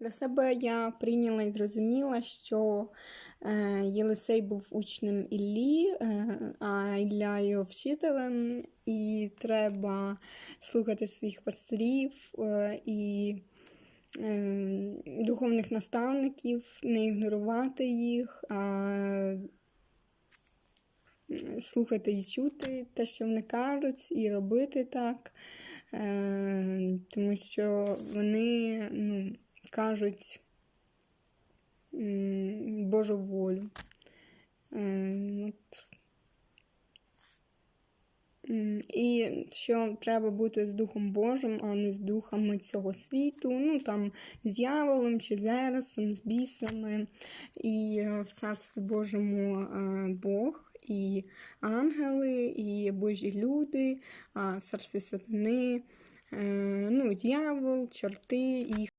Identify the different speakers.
Speaker 1: Для себе я прийняла і зрозуміла, що е, Єлисей був учнем Іллі, е, а Ілля його вчителем, і треба слухати своїх пастирів е, і духовних наставників, не ігнорувати їх, а слухати і чути те, що вони кажуть, і робити так, тому що вони ну, кажуть Божу волю. Е, от. І що треба бути з Духом Божим, а не з духами цього світу, ну там з дьяволом чи з Еросом, з бісами. І в Царстві Божому е, Бог, і ангели, і Божі люди, а в царстві сатани, е, ну, дьявол, чорти і